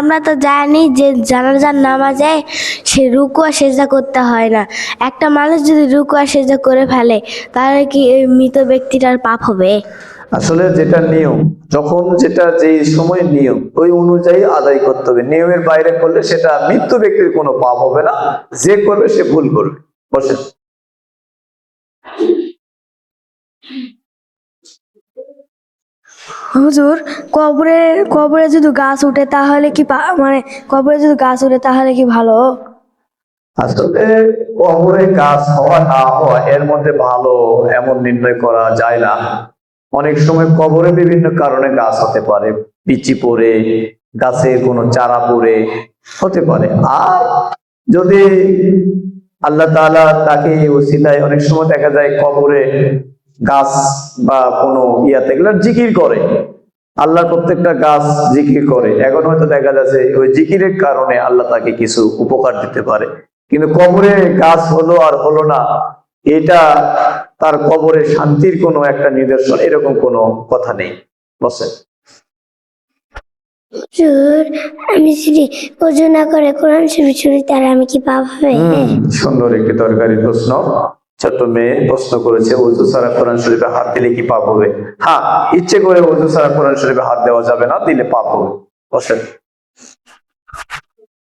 আমরা তো জানি যে জানাজার নামাজে সে রুকু আর সেজদা করতে হয় না। একটা মানুষ যদি রুকু আর সেজদা করে ফেলে, তাহলে কি ওই মৃত ব্যক্তিটার পাপ হবে? আসলে যেটা নিয়ম, যখন যেটা যেই সময় নিয়ম, ওই অনুযায়ী আদায় করতে হবে। নিয়মের বাইরে করলে সেটা মৃত্যু ব্যক্তির কোনো পাপ হবে না। যে করবে সে ভুল করবে। বসে হুজুর, কবরে কবরে যদি গাছ উঠে তাহলে কি মানে কবরে যদি গাছ উঠে তাহলে কি ভালো? আসলে কবরে গাছ হওয়া না হওয়া এর মধ্যে ভালো এমন নির্ণয় করা যায় না। অনেক সময় কবরে বিভিন্ন কারণে গাছ হতে পারে, পিচি পড়ে, গাছের কোনো চারা পড়ে, হতে পারে। আর যদি আল্লাহ তাকে অনেক সময় দেখা যায় কবরে গাছ বা কোনো ইয়াতে এগুলো জিকির করে। আল্লাহর প্রত্যেকটা গাছ জিকির করে। এখন হয়তো দেখা যাচ্ছে ওই জিকিরের কারণে আল্লাহ তাকে কিছু উপকার দিতে পারে। কিন্তু কবরে গাছ হলো আর হলো না এটা তার কবরে শান্তির কোনো একটা নিদর্শন এরকম কোনো কথা নেই। বসেন আমি যদি করে কোরআন শরীফ ছুরি তাহলে আমি কি পাপ হবে? সুন্দর একটি দরকারি প্রশ্ন। ছোট্ট মেয়ে প্রশ্ন করেছে অজু সারা কোরআন শরীফে হাত দিলে কি পাপ হবে? হ্যাঁ ইচ্ছে করে অজু সারা কোরআন শরীফে হাত দেওয়া যাবে না, দিলে পাপ হবে। বসেন।